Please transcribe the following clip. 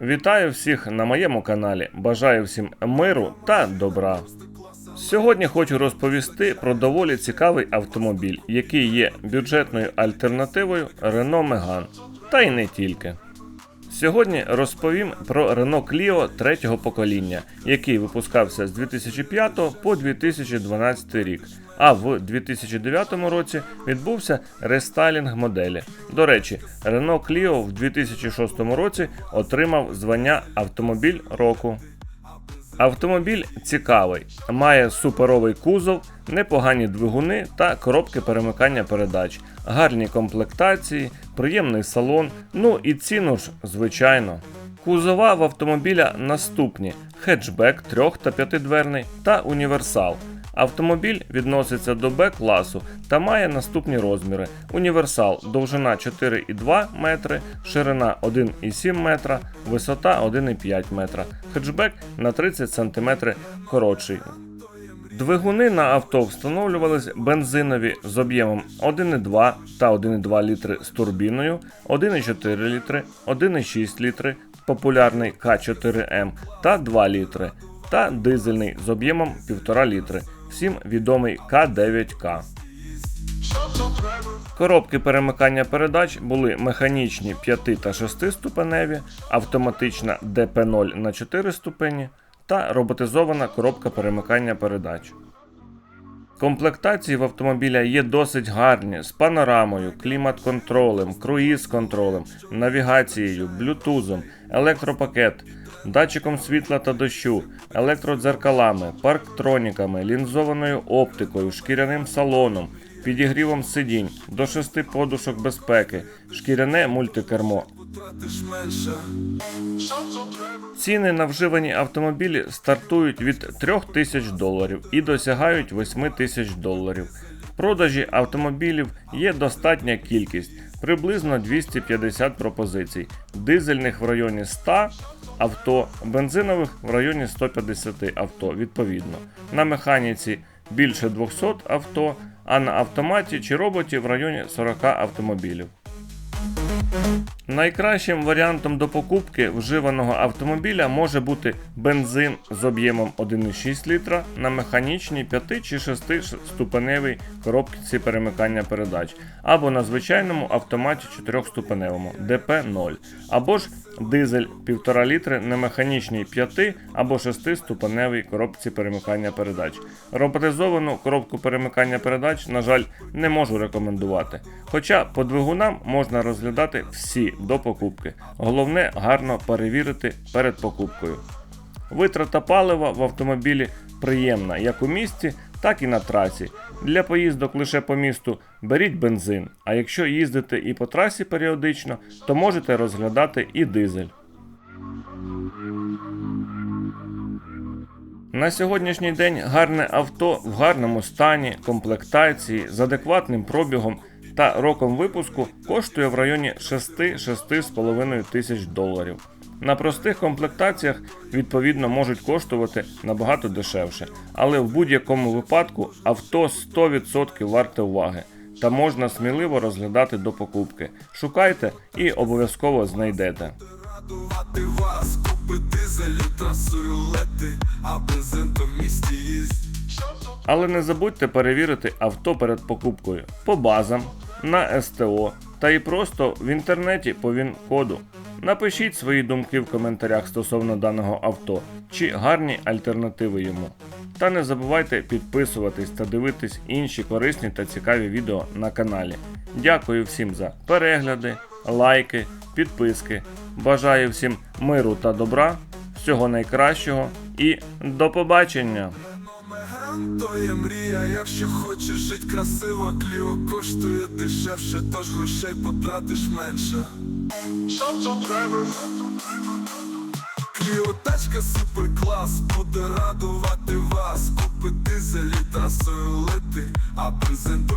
Вітаю всіх на моєму каналі. Бажаю всім миру та добра. Сьогодні хочу розповісти про доволі цікавий автомобіль, який є бюджетною альтернативою Renault Megane. Та й не тільки. Сьогодні розповім про Renault Clio третього покоління, який випускався з 2005 по 2012 рік. А в 2009 році відбувся рестайлінг моделі. До речі, Renault Clio в 2006 році отримав звання Автомобіль року. Автомобіль цікавий, має суперовий кузов, непогані двигуни та коробки перемикання передач, гарні комплектації, приємний салон, ну і ціну ж, звичайно. Кузова в автомобіля наступні: хетчбек 3 та 5-дверний та універсал. Автомобіль відноситься до Б-класу та має наступні розміри: універсал довжина 4,2 метри, ширина 1,7 метра, висота 1,5 метра, хетчбек на 30 см коротший. Двигуни на авто встановлювались бензинові з об'ємом 1,2 та 1,2 літри з турбіною, 1,4 літри, 1,6 літри, популярний К4М та 2 літри, та дизельний з об'ємом 1,5 літри, всім відомий К9К. Коробки перемикання передач були механічні 5 та 6 ступеневі, автоматична ДП0 на 4 ступені та роботизована коробка перемикання передач. Комплектації в автомобіля є досить гарні з панорамою, клімат-контролем, круїз-контролем, навігацією, блютузом, електропакет, датчиком світла та дощу, електродзеркалами, парктроніками, лінзованою оптикою, шкіряним салоном, підігрівом сидінь, до 6 подушок безпеки, шкіряне мультикермо, Ціни на вживані автомобілі стартують від 3 тисяч доларів і досягають 8 тисяч доларів. В продажі автомобілів є достатня кількість приблизно 250 пропозицій, дизельних в районі 100 авто, бензинових в районі 150 авто відповідно. На механіці більше 200 авто, а на автоматі чи роботі в районі 40 автомобілів. Найкращим варіантом до покупки вживаного автомобіля може бути бензин з об'ємом 1,6 літра на механічній 5 чи 6 ступеневій коробці перемикання передач, або на звичайному автоматі 4-ступеневому ДП0, або ж дизель 1,5 літри на механічній 5 або 6 ступеневій коробці перемикання передач. Роботизовану коробку перемикання передач, на жаль, не можу рекомендувати. Хоча по двигунам можна розглядати всі до покупки. Головне гарно перевірити перед покупкою. Витрата палива в автомобілі приємна як у місті, так і на трасі. Для поїздок лише по місту беріть бензин, а якщо їздите і по трасі періодично, то можете розглядати і дизель. На сьогоднішній день гарне авто в гарному стані, комплектації, з адекватним пробігом та роком випуску коштує в районі 6-6,5 тисяч доларів. На простих комплектаціях відповідно можуть коштувати набагато дешевше, але в будь-якому випадку авто 100% варте уваги та можна сміливо розглядати до покупки. Шукайте і обов'язково знайдете. Але не забудьте перевірити авто перед покупкою по базам, на СТО та і просто в інтернеті по ВІН-коду. Напишіть свої думки в коментарях стосовно даного авто чи гарні альтернативи йому. Та не забувайте підписуватись та дивитись інші корисні та цікаві відео на каналі. Дякую всім за перегляди, лайки, підписки. Бажаю всім миру та добра, всього найкращого і до побачення! То є мрія, якщо хочеш жить красиво, кліо коштує дешевше, тож грошей потратиш менше. Кліо тачка супер клас, буде радувати вас. купити за літа лети, а бензин